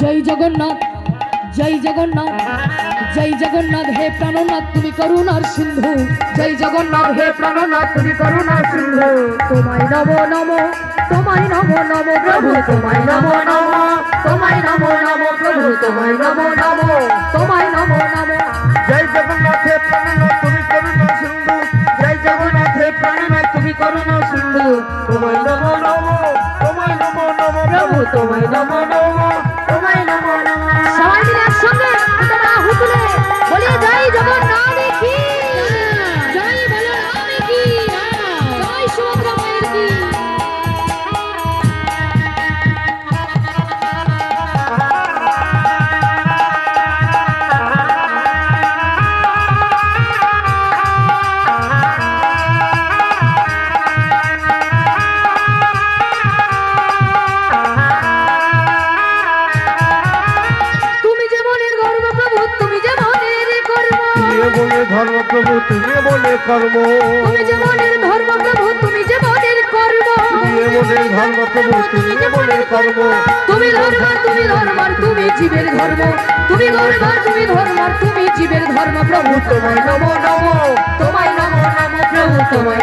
জগন্নাথ জয় জগন্নাথ জয় জগন্নাথ হে প্রাণনাথ তুমি করুণার সিন্ধু। জয় জগন্নাথ হে প্রাণনাথ তুমি করুণার সিন্ধু। তোমায় নম নম তোমায় নম নম প্রভু তোমায় নম নম তোমায় নম নম প্রভু তোমায় নম নম তোমায় নম নম। জয় জগন্নাথে প্রাণনাথ তুমি করুণা সিন্ধু। জয় জগন্নাথে প্রাণনাথ তুমি করুণা সিন্ধু। তোমায় নম নম তোমায় নম নম প্রভু তোমায় নম নম। ধর্ম প্রভু তুমি বলে কর্ম। তুমি যে মনের ধর্ম প্রভু তুমি যে মনের কর্ম। তুমি বলে ধর্ম প্রভু তুমি বলে কর্ম। তুমি ধর্মার তুমি ধর্মার তুমি জীবের ধর্ম। তুমি ধর্মার তুমি ধর্মার তুমি জীবের ধর্ম প্রভু তোমায় নম নম। তোমায় নম নম প্রভু তোমায়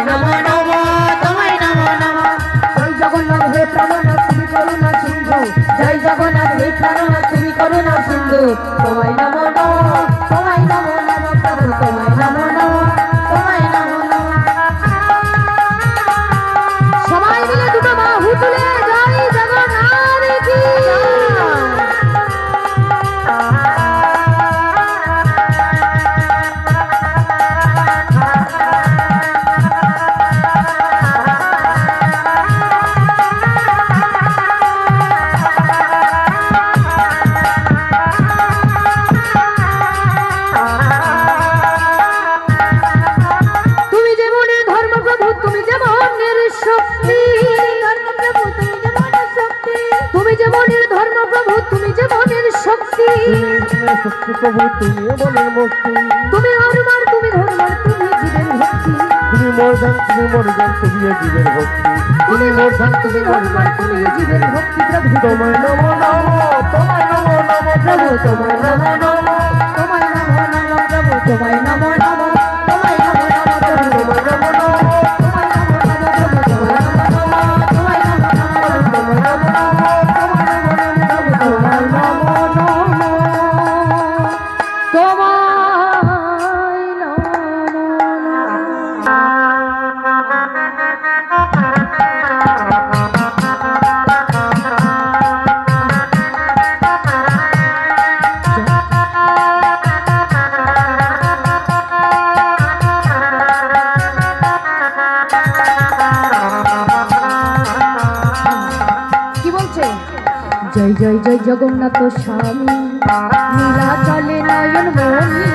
শক্তি প্রভু তুমি বলে মুক্তি তুমি হরমার তুমি ধর্মার তুমি জীবের ভক্তি। তুমি মোর ধান তুমি মোর ধান তুমি জীবের ভক্তি। তুমি মোর ধান তুমি ধর্মার তুমি জীবের ভক্তি প্রভু। তোমায় নম নম তোমায় নম নম প্রভু তোমায় নম। জয় জয় জয় জগন্নাথ স্বামী। নীলা চলে নয়ন মণি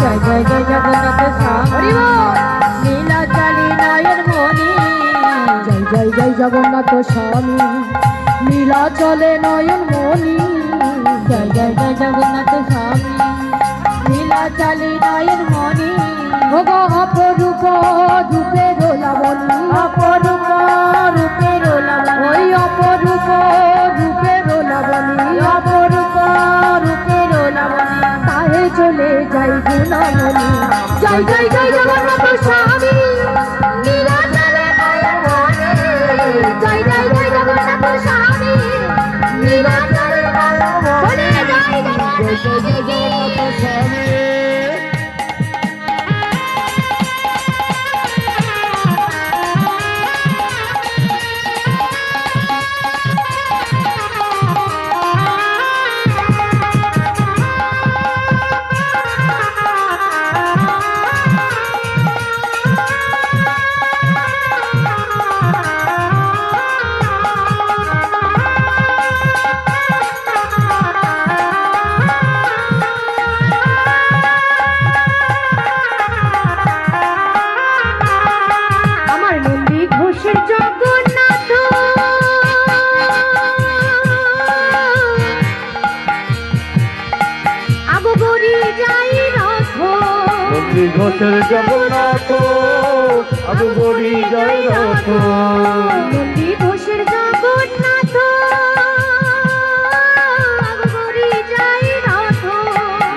জয় জয় জয় জগন্নাথ স্বামী। নীলা চলে নয়ন মণি জয় জয় জয় জগন্নাথ স্বামী। নীলা চলে নয়ন মণি জয় জয় জয় জগন্নাথ স্বামী। নীলা চলে নয়ন মণি ভোগ অপরূপ রূপের লাবণী অপরূপ রূপের যাই জয় জয় জয় জগন্নাথ নন্দী ঘোষের জগন্নাথ আবু বড়ি জয় রথ। নন্দী ঘোষের জগন্নাথ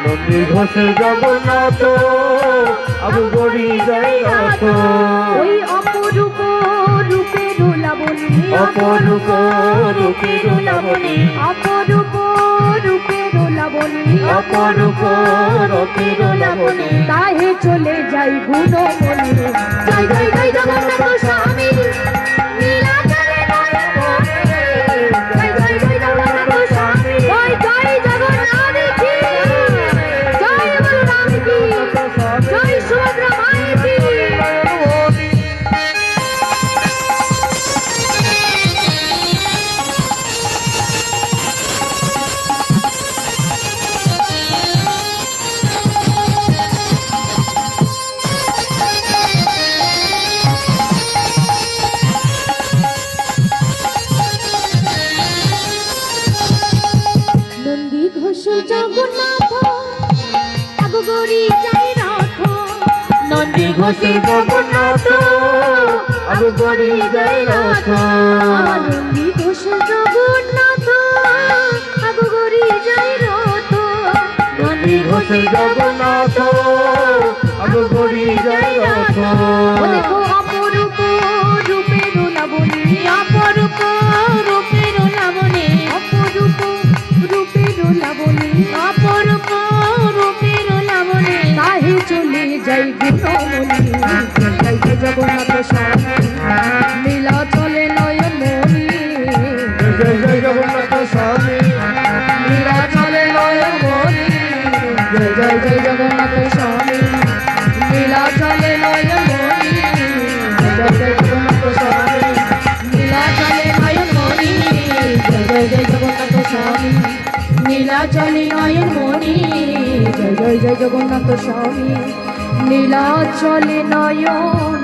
নন্দী জগন্নাথ আবু গড়ি জয় নাথ ওই অপরূপ রূপের লাবণী অপরূপ লাবণী অপরূপ রূপের লাবণী অপরূপ রূপের লাবণী তাহে চলে যাই গুণমণি জয় জয় জয় জগন্নাথ স্বামী নন্দী জগন্নাথ। জগন্নাথ আগগরি যাই রাখ নন্দী ঘোষে জগন্নাথ। আবু গরি যাই নাথ নন্দী ঘোষে জগন্নাথ। আগগরি যাই রথ। নন্দী ঘোষে জগন্নাথ। চলে নয়ন মণি। জয় জয় জয় জগন্নাথ স্বামী। নীলা চলে নয়ন